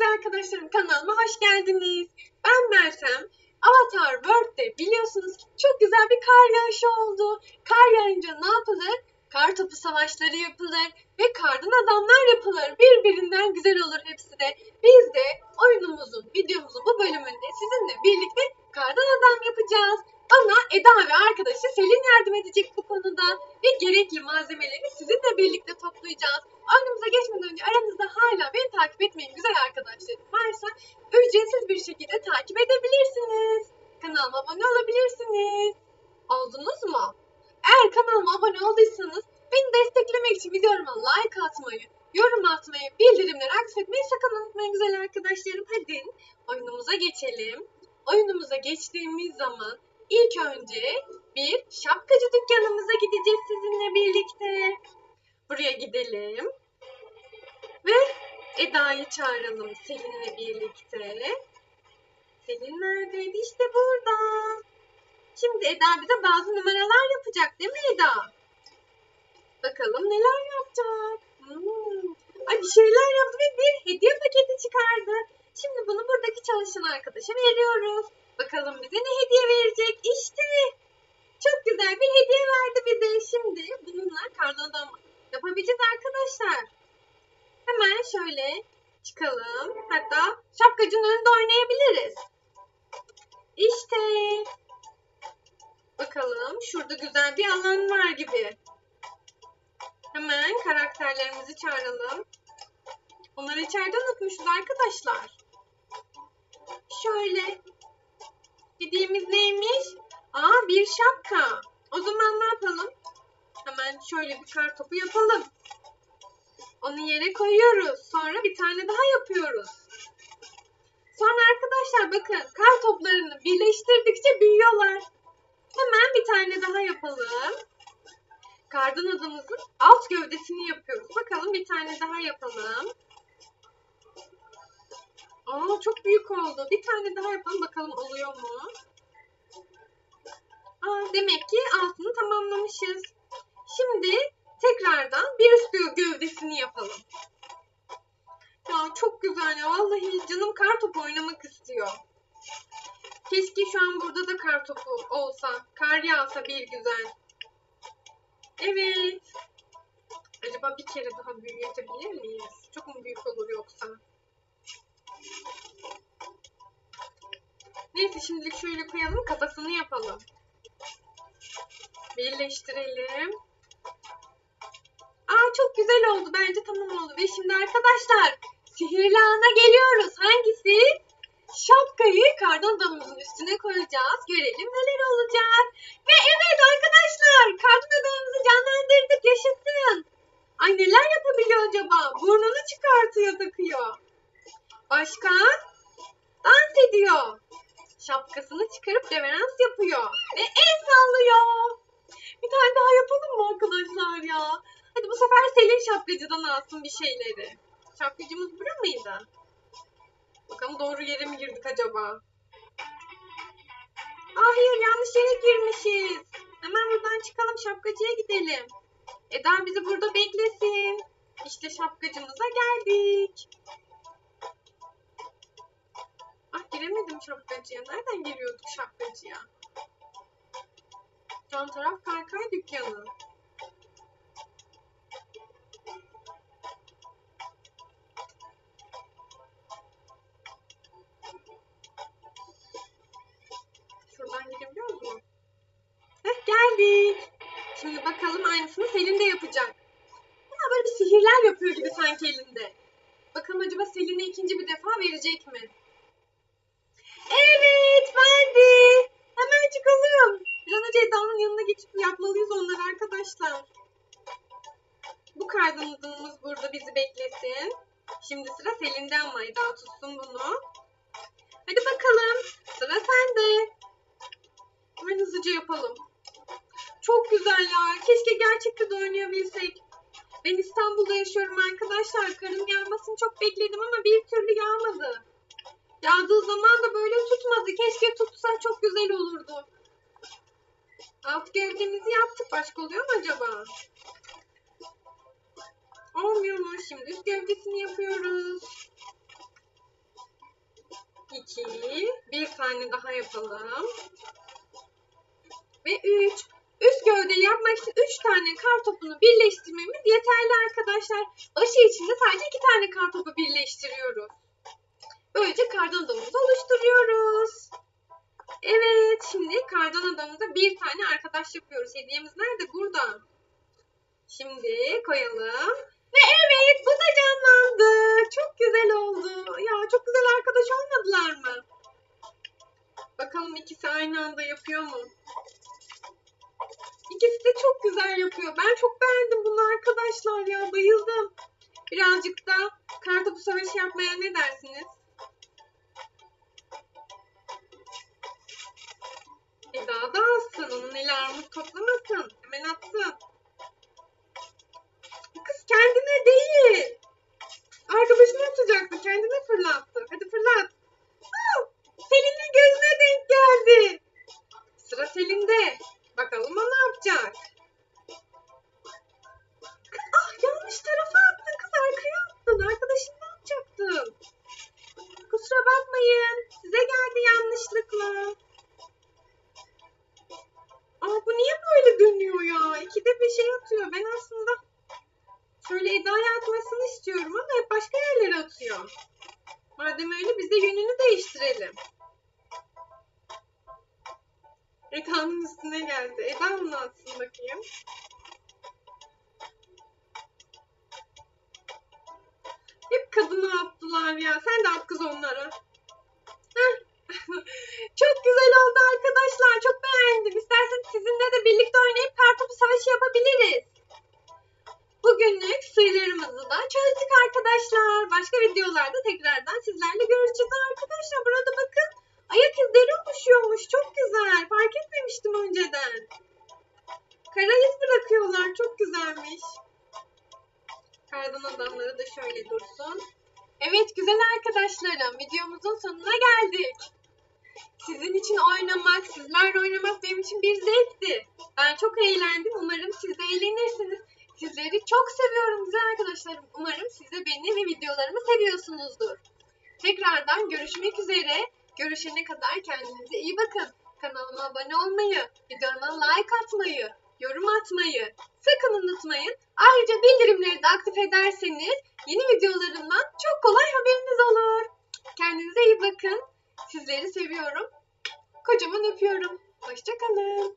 güzel arkadaşlarım kanalıma hoş geldiniz. Ben Meltem. Avatar World'de biliyorsunuz ki çok güzel bir kar yağışı oldu. Kar yağınca ne yapılır? Kar topu savaşları yapılır ve kardan adamlar yapılır. Birbirinden güzel olur hepsi de. Biz de oyunumuzun, videomuzun bu bölümünde sizinle birlikte kardan adam yapacağız. Bana Eda ve arkadaşı Selin yardım edecek bu konuda ve gerekli malzemeleri sizinle birlikte toplayacağız. Oyunumuza geçmeden önce aranızda hala beni takip etmeyen güzel arkadaşlarım varsa ücretsiz bir şekilde takip edebilirsiniz. Kanalıma abone olabilirsiniz. Oldunuz mu? Eğer kanalıma abone olduysanız beni desteklemek için videoma like atmayı, yorum atmayı, bildirimleri aksetmeyi sakın unutmayın güzel arkadaşlarım. Hadi oyunumuza geçelim. Oyunumuza geçtiğimiz zaman ilk önce bir şapkacı dükkanımıza gideceğiz sizinle birlikte. Buraya gidelim. Ve Eda'yı çağıralım Selin'le birlikte. Selin neredeydi? İşte burada. Şimdi Eda bize bazı numaralar yapacak değil mi Eda? Bakalım neler yapacak. Hmm. Ay bir şeyler yaptı ve bir hediye paketi çıkardı. Şimdi bunu buradaki çalışan arkadaşa veriyoruz. Bakalım bize ne hediye verecek? İşte çok güzel bir hediye verdi bize. Şimdi bununla kardan adam yapabileceğiz arkadaşlar. Şöyle çıkalım. Hatta şapkacının önünde oynayabiliriz. İşte. Bakalım şurada güzel bir alan var gibi. Hemen karakterlerimizi çağıralım. Onları içeride unutmuşuz arkadaşlar. Şöyle. Hediyemiz neymiş? Aa bir şapka. O zaman ne yapalım? Hemen şöyle bir kar topu yapalım. Onu yere koyuyoruz. Sonra bir tane daha yapıyoruz. Sonra arkadaşlar bakın kar toplarını birleştirdikçe büyüyorlar. Hemen bir tane daha yapalım. Kardan adamımızın alt gövdesini yapıyoruz. Bakalım bir tane daha yapalım. Aa çok büyük oldu. Bir tane daha yapalım bakalım oluyor mu? Aa demek ki altını tamamlamışız. Şimdi tekrardan bir üst gö- gövdesini yapalım. Ya çok güzel ya. Vallahi canım kar topu oynamak istiyor. Keşke şu an burada da kar topu olsa. Kar yağsa bir güzel. Evet. Acaba bir kere daha büyütebilir miyiz? Çok mu büyük olur yoksa? Neyse şimdilik şöyle koyalım kafasını yapalım. Birleştirelim. Aa çok güzel oldu. Bence tamam oldu. Ve şimdi arkadaşlar sihirli ana geliyoruz. Hangisi? Şapkayı kardan adamımızın üstüne koyacağız. Görelim neler olacak. Ve evet arkadaşlar kardan adamımızı canlandırdık. Yaşasın. Ay neler yapabiliyor acaba? Burnunu çıkartıyor takıyor. Başka? Dans ediyor. Şapkasını çıkarıp reverans yapıyor. Ve el sallıyor. Bir tane daha yapalım mı arkadaşlar ya? Hadi bu sefer Selin şapkacıdan alsın bir şeyleri. Şapkacımız bura mıydı? Bakalım doğru yere mi girdik acaba? Ah hayır yanlış yere girmişiz. Hemen buradan çıkalım şapkacıya gidelim. Eda bizi burada beklesin. İşte şapkacımıza geldik. Ah giremedim şapkacıya. Nereden giriyorduk şapkacıya? Yan taraf kaykay dükkanı. Sihirler yapıyor gibi sanki elinde. Bakalım acaba Selin'e ikinci bir defa verecek mi? Evet verdi. Hemen çıkalım. Bir an önce Eda'nın yanına geçip yapmalıyız onları arkadaşlar. Bu kardan adamımız burada bizi beklesin. Şimdi sıra Selin'de ama Eda tutsun bunu. Hadi bakalım. Sıra sende. Hemen hızlıca yapalım. Çok güzel ya. Keşke gerçekte de oynayabilsek. Ben İstanbul'da yaşıyorum arkadaşlar. Karın yağmasını çok bekledim ama bir türlü yağmadı. Yağdığı zaman da böyle tutmadı. Keşke tutsa çok güzel olurdu. Alt gövdemizi yaptık. Başka oluyor mu acaba? Olmuyor mu? Şimdi üst gövdesini yapıyoruz. 2, bir tane daha yapalım. Ve 3. Üst gövdeyi yapmak için 3 tane kar topunu birleştirmemiz yeterli arkadaşlar. Başı için de sadece 2 tane kar topu birleştiriyoruz. Böylece kardan adamımızı oluşturuyoruz. Evet, şimdi kardan adamımıza bir tane arkadaş yapıyoruz. Hediyemiz nerede? Burada. Şimdi koyalım. Ve evet, bu da canlandı. Çok güzel oldu. Ya çok güzel arkadaş olmadılar mı? Bakalım ikisi aynı anda yapıyor mu? İkisi de çok güzel yapıyor. Ben çok beğendim bunu arkadaşlar ya. Bayıldım. Birazcık da kartopu savaşı yapmaya ne dersiniz? Eda da alsın. Onun eli armut toplamasın. Hemen atsın. Eda'ya atmasını istiyorum ama hep başka yerlere atıyor. Madem öyle biz de yönünü değiştirelim. Eda'nın üstüne geldi. Eda mı atsın bakayım? Hep kadına attılar ya. Sen de at kız onlara. Çok güzel oldu arkadaşlar. Çok beğendim. İsterseniz sizinle de birlikte oynayıp kartopu savaşı yapabiliriz. Bugünlük sıyırlarımızı da çözdük arkadaşlar. Başka videolarda tekrardan sizlerle görüşeceğiz arkadaşlar. Burada bakın ayak izleri oluşuyormuş. Çok güzel. Fark etmemiştim önceden. Kara iz bırakıyorlar. Çok güzelmiş. Kardan adamları da şöyle dursun. Evet güzel arkadaşlarım videomuzun sonuna geldik. Sizin için oynamak, sizlerle oynamak benim için bir zevkti. Ben çok eğlendim. Umarım siz de eğlenirsiniz. Sizleri çok seviyorum güzel arkadaşlarım. Umarım siz de beni ve videolarımı seviyorsunuzdur. Tekrardan görüşmek üzere. Görüşene kadar kendinize iyi bakın. Kanalıma abone olmayı, videoma like atmayı, yorum atmayı sakın unutmayın. Ayrıca bildirimleri de aktif ederseniz yeni videolarımdan çok kolay haberiniz olur. Kendinize iyi bakın. Sizleri seviyorum. Kocaman öpüyorum. Hoşçakalın.